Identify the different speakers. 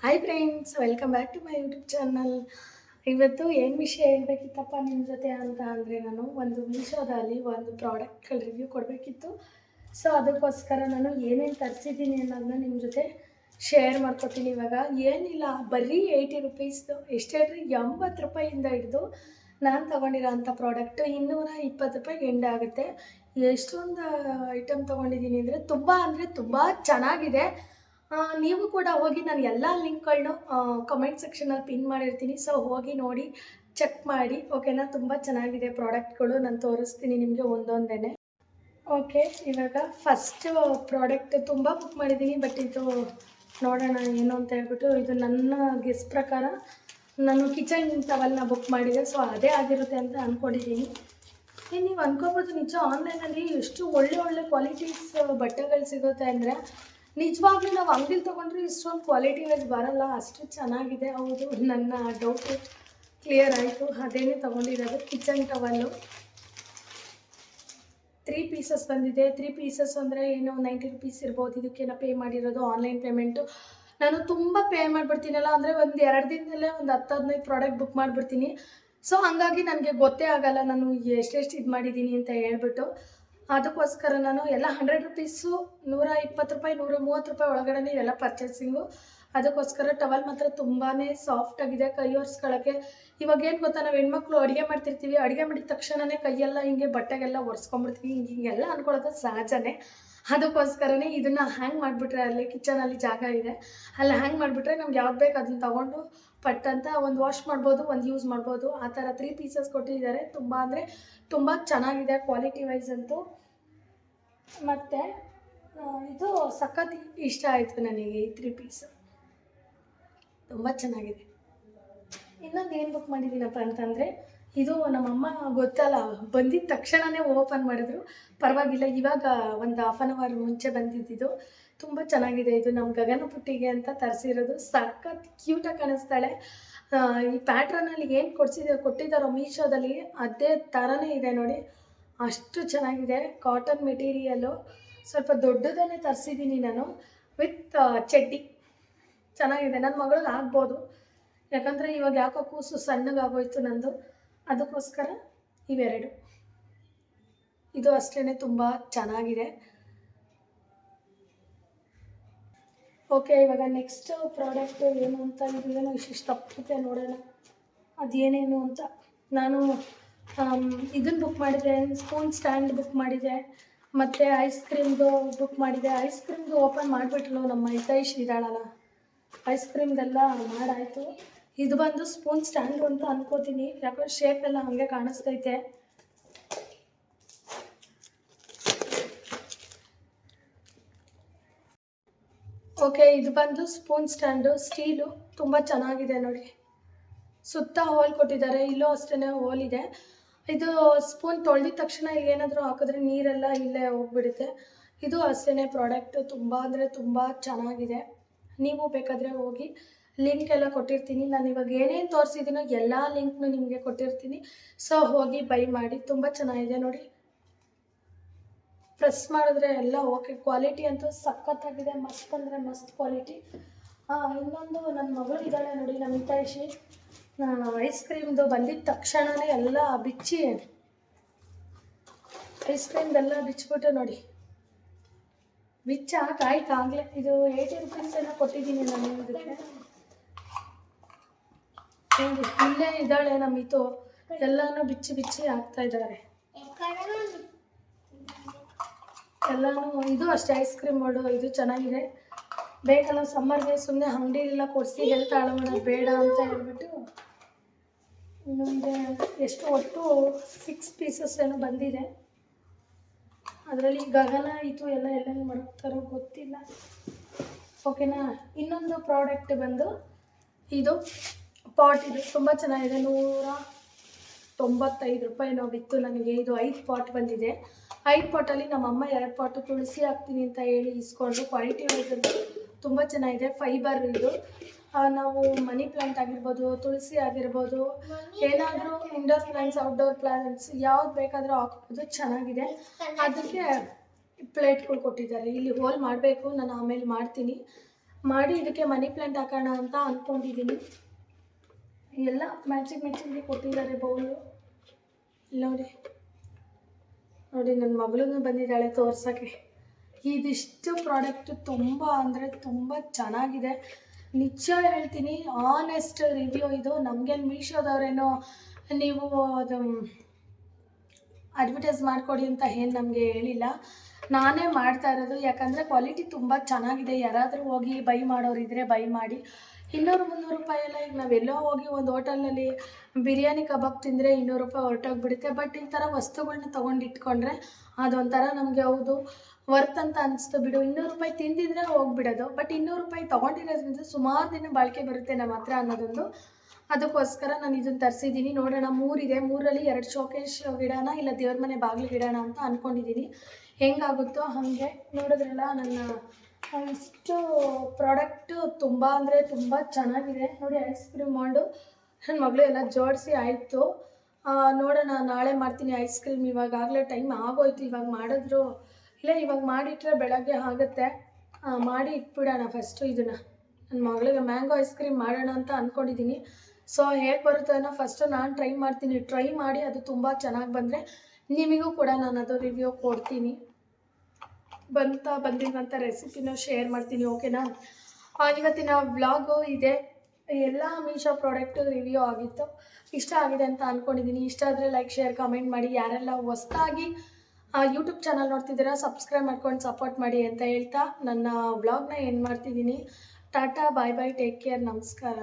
Speaker 1: Hi friends welcome back to my YouTube channel ಇವತ್ತು ಏನು ವಿಷಯ ಹೇಳಬೇಕಿತ್ತಪ್ಪ ನಿಮ್ಮ ಜೊತೆ ಅಂತ ಅಂದರೆ ನಾನು ಒಂದು ಮೀಶೋದಲ್ಲಿ ಒಂದು ಪ್ರಾಡಕ್ಟ್ಗಳ ರಿವ್ಯೂ ಕೊಡಬೇಕಿತ್ತು. ಸೊ ಅದಕ್ಕೋಸ್ಕರ ನಾನು ಏನೇನು ತರಿಸಿದ್ದೀನಿ ಅನ್ನೋದನ್ನ ನಿಮ್ಮ ಜೊತೆ ಶೇರ್ ಮಾಡ್ಕೊತೀನಿ ಇವಾಗ. ಏನಿಲ್ಲ, ಬರೀ ಏಯ್ಟಿ ರುಪೀಸ್ದು ಎಷ್ಟು ಹೇಳ್ರಿ? ಎಂಬತ್ತು ರೂಪಾಯಿಂದ ಹಿಡಿದು ನಾನು ತೊಗೊಂಡಿರೋ ಅಂಥ ಪ್ರಾಡಕ್ಟು ಇನ್ನೂರ ಇಪ್ಪತ್ತು ರೂಪಾಯಿಗೆ ಎಂಡ್ ಆಗುತ್ತೆ. ಎಷ್ಟೊಂದು ಐಟಮ್ ತೊಗೊಂಡಿದ್ದೀನಿ ಅಂದರೆ ತುಂಬ ಅಂದರೆ ತುಂಬ ಚೆನ್ನಾಗಿದೆ. ನೀವು ಕೂಡ ಹೋಗಿ ನಾನು ಎಲ್ಲ ಲಿಂಕ್ಗಳನ್ನು ಕಮೆಂಟ್ ಸೆಕ್ಷನಲ್ಲಿ ಪಿನ್ ಮಾಡಿರ್ತೀನಿ. ಸೊ ಹೋಗಿ ನೋಡಿ ಚೆಕ್ ಮಾಡಿ ಓಕೆನಾ ತುಂಬ ಚೆನ್ನಾಗಿದೆ ಪ್ರಾಡಕ್ಟ್ಗಳು. ನಾನು ತೋರಿಸ್ತೀನಿ ನಿಮಗೆ ಒಂದೊಂದೇ ಓಕೆ ಇವಾಗ ಫಸ್ಟ್ ಪ್ರಾಡಕ್ಟ್ ತುಂಬ ಬುಕ್ ಮಾಡಿದ್ದೀನಿ. ಬಟ್ ಇದು ನೋಡೋಣ ಏನು ಅಂತ ಹೇಳ್ಬಿಟ್ಟು, ಇದು ನನ್ನ ಗೆಸ್ ಪ್ರಕಾರ ನಾನು ಕಿಚನ್ ಟವಲ್ನ ಬುಕ್ ಮಾಡಿದೆ. ಸೊ ಅದೇ ಆಗಿರುತ್ತೆ ಅಂತ ಅಂದ್ಕೊಂಡಿದ್ದೀನಿ ನೀವು ಅಂದ್ಕೋಬೋದು ನಿಜ ಆನ್ಲೈನಲ್ಲಿ ಎಷ್ಟು ಒಳ್ಳೆ ಒಳ್ಳೆ ಕ್ವಾಲಿಟೀಸ್ ಬಟ್ಟೆಗಳು ಸಿಗುತ್ತೆ ಅಂದರೆ ನಿಜವಾಗ್ಲೂ ನಾವು ಅಂಗಡಿಲಿ ತೊಗೊಂಡ್ರೆ ಇಷ್ಟೊಂದು ಕ್ವಾಲಿಟಿ ವೈಸ್ ಬರಲ್ಲ, ಅಷ್ಟು ಚೆನ್ನಾಗಿದೆ, ಹೌದು. ನನ್ನ ಡೌಟು ಕ್ಲಿಯರ್ ಆಯಿತು. ಅದೇನೇ ತೊಗೊಂಡಿರೋದು? ಕಿಚನ್ ಟವಲ್ಲು ತ್ರೀ ಪೀಸಸ್ ಬಂದಿದೆ. ತ್ರೀ ಪೀಸಸ್ ಅಂದರೆ ಏನು ನೈಂಟಿ ರುಪೀಸ್ ಇರ್ಬೋದು. ಇದಕ್ಕೇನೋ ಪೇ ಮಾಡಿರೋದು ಆನ್ಲೈನ್ ಪೇಮೆಂಟು ನಾನು ತುಂಬ ಪೇ ಮಾಡಿಬಿಡ್ತೀನಲ್ಲ, ಅಂದರೆ ಒಂದು ಎರಡು ದಿನದಲ್ಲೇ ಒಂದು ಹತ್ತು ಹದಿನೈದು ಪ್ರಾಡಕ್ಟ್ ಬುಕ್ ಮಾಡಿಬಿಡ್ತೀನಿ. ಸೊ ಹಾಗಾಗಿ ನನಗೆ ಗೊತ್ತೇ ಆಗಲ್ಲ ನಾನು ಎಷ್ಟೆಷ್ಟು ಇದು ಮಾಡಿದ್ದೀನಿ ಅಂತ ಹೇಳ್ಬಿಟ್ಟು. ಅದಕ್ಕೋಸ್ಕರ ನಾನು ಎಲ್ಲ ಹಂಡ್ರೆಡ್ ರುಪೀಸು ನೂರ ಇಪ್ಪತ್ತು ರೂಪಾಯಿ, ನೂರ ಮೂವತ್ತು ರೂಪಾಯಿ ಒಳಗಡೆ ಇವೆಲ್ಲ ಪರ್ಚೇಸಿಂಗು ಅದಕ್ಕೋಸ್ಕರ ಟವಲ್ ಮಾತ್ರ ತುಂಬಾ ಸಾಫ್ಟ್ ಆಗಿದೆ ಕೈ ಒರೆಸ್ಕೊಳ್ಳೋಕ್ಕೆ ಇವಾಗ ಏನು ಗೊತ್ತಾ, ನಾವು ಹೆಣ್ಮಕ್ಳು ಅಡುಗೆ ಮಾಡ್ತಿರ್ತೀವಿ, ಅಡುಗೆ ಮಾಡಿದ ತಕ್ಷಣವೇ ಕೈಯೆಲ್ಲ ಹಿಂಗೆ ಬಟ್ಟೆಗೆಲ್ಲ ಒರೆಸ್ಕೊಂಬಿಡ್ತೀವಿ ಹಿಂಗೆ ಹಿಂಗೆಲ್ಲ ಅಂದ್ಕೊಳ್ಳೋದು ಸಹಜನೇ. ಅದಕ್ಕೋಸ್ಕರನೇ ಇದನ್ನು ಹ್ಯಾಂಗ್ ಮಾಡಿಬಿಟ್ರೆ ಅಲ್ಲಿ ಕಿಚನಲ್ಲಿ ಜಾಗ ಇದೆ. ಅಲ್ಲಿ ಹ್ಯಾಂಗ್ ಮಾಡಿಬಿಟ್ರೆ ನಮ್ಗೆ ಯಾವ್ದು ಬೇಕು ಅದನ್ನ ತಗೊಂಡು ಪಟ್ ಅಂತ ಒಂದು ವಾಶ್ ಮಾಡ್ಬೋದು, ಒಂದು ಯೂಸ್ ಮಾಡ್ಬೋದು. ಆ ಥರ ತ್ರೀ ಪೀಸಸ್ ಕೊಟ್ಟಿದ್ದಾರೆ. ತುಂಬ ಅಂದರೆ ತುಂಬ ಚೆನ್ನಾಗಿದೆ ಕ್ವಾಲಿಟಿ ವೈಸ್ ಅಂತೂ. ಮತ್ತು ಇದು ಸಖತ್ ಇಷ್ಟ ಆಯಿತು ನನಗೆ ಈ ತ್ರೀ ಪೀಸ್ ತುಂಬ ಚೆನ್ನಾಗಿದೆ. ಇನ್ನೊಂದು ಏನು ಬುಕ್ ಮಾಡಿದ್ದೀನಪ್ಪ ಅಂತಂದರೆ ಇದು ನಮ್ಮಮ್ಮ ಗೊತ್ತಲ್ಲ ಬಂದಿದ್ದ ತಕ್ಷಣವೇ ಓಪನ್ ಮಾಡಿದ್ರು. ಪರವಾಗಿಲ್ಲ, ಇವಾಗ ಒಂದು ಹಾಫ್ ಆನ್ ಅವರ್ ಮುಂಚೆ ಬಂದಿದ್ದಿದ್ದು ತುಂಬ ಚೆನ್ನಾಗಿದೆ ಇದು ನಮ್ಮ ಗಗನ ಪುಟ್ಟಿಗೆ ಅಂತ ತರಿಸಿರೋದು. ಸಖತ್ ಕ್ಯೂಟಾಗಿ ಕಾಣಿಸ್ತಾಳೆ. ಈ ಪ್ಯಾಟ್ರನಲ್ಲಿ ಏನು ಕೊಡ್ಸಿದ, ಕೊಟ್ಟಿದ್ದಾರೋ ಮೀಶೋದಲ್ಲಿ, ಅದೇ ಥರನೇ ಇದೆ ನೋಡಿ. ಅಷ್ಟು ಚೆನ್ನಾಗಿದೆ ಕಾಟನ್ ಮೆಟೀರಿಯಲ್ಲು ಸ್ವಲ್ಪ ದೊಡ್ಡದನ್ನೇ ತರಿಸಿದ್ದೀನಿ ನಾನು ವಿತ್ ಚಡ್ಡಿ. ಚೆನ್ನಾಗಿದೆ ನನ್ನ ಮಗಳಿಗೆ ಆಗ್ಬೋದು. ಯಾಕಂದರೆ ಇವಾಗ ಯಾಕೋ ಕೂಸು ಸಣ್ಣಗಾಗೋಯ್ತು ನಂದು. ಅದಕ್ಕೋಸ್ಕರ ಇವೆರಡು. ಇದು ಅಷ್ಟೇ ತುಂಬ ಚೆನ್ನಾಗಿದೆ. ಓಕೆ, ಇವಾಗ ನೆಕ್ಸ್ಟ್ ಪ್ರಾಡಕ್ಟ್ ಏನು ಅಂತ, ಇದು ಏನೋ ಇಷ್ಟಿಷ್ಟು ನೋಡೋಣ. ಅದೇನೇನು ಅಂತ. ನಾನು ಇದನ್ನು ಬುಕ್ ಮಾಡಿದೆ ಸ್ಪೂನ್ ಸ್ಟ್ಯಾಂಡ್ ಬುಕ್ ಮಾಡಿದೆ, ಮತ್ತು ಐಸ್ ಕ್ರೀಮ್ದು ಬುಕ್ ಮಾಡಿದೆ. ಐಸ್ ಕ್ರೀಮ್ದು ಓಪನ್ ಮಾಡಿಬಿಟ್ರು ನಮ್ಮ ಹಿತೈಷ್ ಇದ್ದಾಳಲ್ಲ. ಐಸ್ ಕ್ರೀಮ್ದೆಲ್ಲ ಮಾಡಾಯಿತು. ಇದು ಬಂದು ಸ್ಪೂನ್ ಸ್ಟ್ಯಾಂಡು ಅಂತ ಅನ್ಕೋತೀನಿ. ಯಾಕಂದ್ರೆ ಶೇಪ್ ಎಲ್ಲ ಹಾಗೆ ಕಾಣಿಸ್ತೈತೆ. ಓಕೆ ಇದು ಬಂದು ಸ್ಪೂನ್ ಸ್ಟ್ಯಾಂಡು ಸ್ಟೀಲು ತುಂಬ ಚೆನ್ನಾಗಿದೆ ನೋಡಿ. ಸುತ್ತ ಹೋಲ್ ಕೊಟ್ಟಿದ್ದಾರೆ. ಇಲ್ಲೂ ಅಷ್ಟೇ ಹೋಲ್ ಇದೆ. ಇದು ಸ್ಪೂನ್ ತೊಳೆದಿದ ತಕ್ಷಣ ಇಲ್ಲಿ ಏನಾದರೂ ಹಾಕಿದ್ರೆ ನೀರೆಲ್ಲ ಇಲ್ಲೇ ಹೋಗ್ಬಿಡುತ್ತೆ. ಇದು ಅಷ್ಟೇ ಪ್ರಾಡಕ್ಟ್ ತುಂಬ ಅಂದರೆ ತುಂಬ ಚೆನ್ನಾಗಿದೆ. ನೀವು ಬೇಕಾದರೆ ಹೋಗಿ ಲಿಂಕ್ ಎಲ್ಲ ಕೊಟ್ಟಿರ್ತೀನಿ. ನಾನು ಇವಾಗ ಏನೇನು ತೋರಿಸಿದ್ದೀನೋ ಎಲ್ಲ ಲಿಂಕ್ನು ನಿಮಗೆ ಕೊಟ್ಟಿರ್ತೀನಿ. ಸೊ ಹೋಗಿ ಬೈ ಮಾಡಿ. ತುಂಬ ಚೆನ್ನಾಗಿದೆ ನೋಡಿ. ಪ್ರೆಸ್ ಮಾಡಿದ್ರೆ ಎಲ್ಲ ಓಕೆ ಕ್ವಾಲಿಟಿ ಅಂತೂ ಸಖತ್ತಾಗಿದೆ. ಮಸ್ತ್ ಅಂದರೆ ಮಸ್ತ್ ಕ್ವಾಲಿಟಿ ಇನ್ನೊಂದು ನನ್ನ ಮಗಳು ಇದ್ದಾಳೆ ನೋಡಿ ನಮ್ಮ ಹಿತೈಷಿ ಐಸ್ ಕ್ರೀಮ್ದು ಬಂದಿದ್ದ ತಕ್ಷಣವೇ ಎಲ್ಲ ಬಿಚ್ಚಿ. ಐಸ್ ಕ್ರೀಮ್ದೆಲ್ಲ ಬಿಚ್ಚಿಬಿಟ್ಟು ನೋಡಿ. ಬಿಚ್ಚ, ಆಯ್ತು ಆಗಲೇ. ಇದು ಏಯ್ಟಿ ರುಪೀಸ್ ಏನೋ ಕೊಟ್ಟಿದ್ದೀನಿ ನಾನು ಇದಕ್ಕೆ ಇಲ್ಲೇ ಇದ್ದಾಳೆ ನಮ್ಮ ಇದು. ಎಲ್ಲಾನು ಬಿಚ್ಚಿ ಬಿಚ್ಚಿ ಹಾಕ್ತಾ ಇದ್ದಾರೆ. ಎಲ್ಲಾನು ಇದು ಅಷ್ಟೇ ಐಸ್ ಕ್ರೀಮ್ ಮಾಡು, ಇದು ಚೆನ್ನಾಗಿದೆ. ಬೇಕಲ್ಲ ಸಮ್ಮರ್ಗೆ ಸುಮ್ಮನೆ ಅಂಗಡಿಲೆಲ್ಲ ಕೊಡಿಸಿ ಹೆಲ್ತ್ ಹಾಳು ಬೇಡ ಅಂತ ಹೇಳ್ಬಿಟ್ಟು ಇನ್ನೊಂದೇ ಎಷ್ಟು ಒಟ್ಟು ಸಿಕ್ಸ್ ಪೀಸಸ್ ಏನೋ ಬಂದಿದೆ. ಅದರಲ್ಲಿ ಗಗನ ಇತ್ತು ಎಲ್ಲ ಎಲ್ಲೆಲ್ಲಿ ಮಾಡ್ತಾರೋ ಗೊತ್ತಿಲ್ಲ. ಓಕೆನಾ ಇನ್ನೊಂದು ಪ್ರಾಡಕ್ಟ್ ಬಂದು ಇದು. ಪಾಟ್ ಇದು ತುಂಬ ಚೆನ್ನಾಗಿದೆ. ನೂರ ತೊಂಬತ್ತೈದು ರೂಪಾಯಿನೋ ಬಿತ್ತು. ನನಗೆ ಇದು ಐದು ಪಾಟ್ ಬಂದಿದೆ. ಐದು ಪಾಟಲ್ಲಿ ನಮ್ಮಮ್ಮ ಎರಡು ಪಾಟು ತುಳಸಿ ಹಾಕ್ತೀನಿ ಅಂತ ಹೇಳಿ ಇಸ್ಕೊಂಡು ಕ್ವಾಲಿಟಿ ವೈಸಲ್ಲಿ ತುಂಬ ಚೆನ್ನಾಗಿದೆ. ಫೈಬರ್ ಇದು. ನಾವು ಮನಿ ಪ್ಲಾಂಟ್ ಆಗಿರ್ಬೋದು, ತುಳಸಿ ಆಗಿರ್ಬೋದು, ಏನಾದರೂ ಇಂಡೋರ್ ಪ್ಲಾಂಟ್ಸ್ ಔಟ್ಡೋರ್ ಪ್ಲಾಂಟ್ಸ್ ಯಾವ್ದು ಬೇಕಾದರೂ ಹಾಕ್ಬೋದು. ಚೆನ್ನಾಗಿದೆ. ಅದಕ್ಕೆ ಪ್ಲೇಟ್ಗಳು ಕೊಟ್ಟಿದ್ದಾರೆ. ಇಲ್ಲಿ ಹೋಲ್ ಮಾಡಬೇಕು. ನಾನು ಆಮೇಲೆ ಮಾಡ್ತೀನಿ. ಮಾಡಿ ಇದಕ್ಕೆ ಮನಿ ಪ್ಲಾಂಟ್ ಹಾಕೋಣ ಅಂತ ಅಂದ್ಕೊಂಡಿದ್ದೀನಿ ಎಲ್ಲ ಮ್ಯಾಚಿಂಗ್ ಮ್ಯಾಚಿಂಗ್ಗೆ ಕೊಟ್ಟಿದ್ದಾರೆ ಬೌಲು ನೋಡಿ. ನೋಡಿ ನನ್ನ ಮಗಳೂ ಬಂದಿದ್ದಾಳೆ ತೋರ್ಸೋಕ್ಕೆ. ಇದಿಷ್ಟು ಪ್ರಾಡಕ್ಟ್ ತುಂಬ ಅಂದರೆ ತುಂಬ ಚೆನ್ನಾಗಿದೆ. ನಿಜ ಹೇಳ್ತೀನಿ ಆನೆಸ್ಟ್ ರಿವ್ಯೂ ಇದು. ನಮಗೇನು ಮೀಶೋದವರೇನೋ ನೀವು ಅದು ಅಡ್ವರ್ಟೈಸ್ ಮಾಡಿಕೊಡಿ ಅಂತ ಏನು ನಮಗೆ ಹೇಳಿಲ್ಲ. ನಾನೇ ಮಾಡ್ತಾ ಇರೋದು. ಯಾಕಂದರೆ ಕ್ವಾಲಿಟಿ ತುಂಬ ಚೆನ್ನಾಗಿದೆ. ಯಾರಾದರೂ ಹೋಗಿ ಬೈ ಮಾಡೋರಿದ್ರೆ ಬೈ ಮಾಡಿ. ಇನ್ನೂರು ಮುನ್ನೂರು ರೂಪಾಯಿ ಎಲ್ಲ ಈಗ ನಾವೆಲ್ಲೋ ಹೋಗಿ ಒಂದು ಹೋಟೆಲ್ನಲ್ಲಿ ಬಿರಿಯಾನಿ ಕಬಾಬ್ ತಿಂದರೆ ಇನ್ನೂರು ರೂಪಾಯಿ ಹೊರಟೋಗ್ಬಿಡುತ್ತೆ. ಬಟ್ ಈ ಥರ ವಸ್ತುಗಳನ್ನ ತೊಗೊಂಡು ಇಟ್ಕೊಂಡ್ರೆ ಅದೊಂಥರ ನಮಗೆ ಹೌದು ವರ್ತ್ ಅಂತ ಅನಿಸ್ತು ಬಿಡು. ಇನ್ನೂರು ರೂಪಾಯಿ ತಿಂದಿದ್ರೆ ಹೋಗ್ಬಿಡೋದು. ಬಟ್ ಇನ್ನೂರು ರೂಪಾಯಿ ತೊಗೊಂಡಿರೋದ್ರಿಂದ ಸುಮಾರು ದಿನ ಬಾಳಿಕೆ ಬರುತ್ತೆ ನಮ್ಮ ಹತ್ರ ಅನ್ನೋದೊಂದು. ಅದಕ್ಕೋಸ್ಕರ ನಾನು ಇದನ್ನು ತರಿಸಿದ್ದೀನಿ. ನೋಡೋಣ, ಮೂರಿದೆ. ಮೂರಲ್ಲಿ ಎರಡು ಶೋಕೇಶ್ ಗಿಡನ ಇಲ್ಲ ದೇವ್ರ ಮನೆ ಬಾಗಿಲು ಗಿಡನ ಅಂತ ಅಂದ್ಕೊಂಡಿದ್ದೀನಿ ಹೆಂಗಾಗುತ್ತೋ ಹಾಗೆ ನೋಡಿದ್ರಲ್ಲ ನನ್ನ ಇಷ್ಟು ಪ್ರಾಡಕ್ಟು ತುಂಬ ಅಂದರೆ ತುಂಬ ಚೆನ್ನಾಗಿದೆ. ನೋಡಿ ಐಸ್ ಕ್ರೀಮ್ ಮಾಡು ನನ್ನ ಮಗಳು ಎಲ್ಲ ಜೋಡಿಸಿ ಆಯಿತು. ನೋಡೋಣ, ನಾಳೆ ಮಾಡ್ತೀನಿ ಐಸ್ ಕ್ರೀಮ್ ಇವಾಗ ಆಗಲೇ ಟೈಮ್ ಆಗೋಯ್ತು. ಇವಾಗ ಮಾಡಿದ್ರು. ಇಲ್ಲ, ಇವಾಗ ಮಾಡಿಟ್ರೆ ಬೆಳಗ್ಗೆ ಆಗುತ್ತೆ. ಮಾಡಿ ಇಟ್ಬಿಡೋಣ ಫಸ್ಟು ಇದನ್ನು. ನನ್ನ ಮಗಳಿಗೆ ಮ್ಯಾಂಗೋ ಐಸ್ ಕ್ರೀಮ್ ಮಾಡೋಣ ಅಂತ ಅಂದ್ಕೊಂಡಿದ್ದೀನಿ ಸೊ ಹೇಗೆ ಬರುತ್ತೆ ಅನ್ನೋ ಫಸ್ಟು ನಾನು ಟ್ರೈ ಮಾಡ್ತೀನಿ. ಟ್ರೈ ಮಾಡಿ ಅದು ತುಂಬ ಚೆನ್ನಾಗಿ ಬಂದರೆ ನಿಮಗೂ ಕೂಡ ನಾನು ಅದು ರಿವ್ಯೂ ಕೊಡ್ತೀನಿ. ಬಂತ ಬಂದಿರುವಂಥ ರೆಸಿಪಿನ ಶೇರ್ ಮಾಡ್ತೀನಿ ಓಕೆನಾ ಇವತ್ತಿನ ವ್ಲಾಗು ಇದೆ. ಎಲ್ಲ ಮೀಶೋ ಪ್ರಾಡಕ್ಟು ರಿವ್ಯೂ ಆಗಿತ್ತು. ಇಷ್ಟ ಆಗಿದೆ ಅಂತ ಅಂದ್ಕೊಂಡಿದ್ದೀನಿ ಇಷ್ಟ ಆದರೆ ಲೈಕ್ ಶೇರ್ ಕಮೆಂಟ್ ಮಾಡಿ. ಯಾರೆಲ್ಲ ಹೊಸ್ದಾಗಿ ಯೂಟ್ಯೂಬ್ ಚಾನಲ್ ನೋಡ್ತಿದ್ದೀರಾ ಸಬ್ಸ್ಕ್ರೈಬ್ ಮಾಡ್ಕೊಂಡು ಸಪೋರ್ಟ್ ಮಾಡಿ ಅಂತ ಹೇಳ್ತಾ ನನ್ನ ವ್ಲಾಗ್ನ ಏನು ಮಾಡ್ತಿದ್ದೀನಿ. Tata bye bye take care ನಮಸ್ಕಾರ.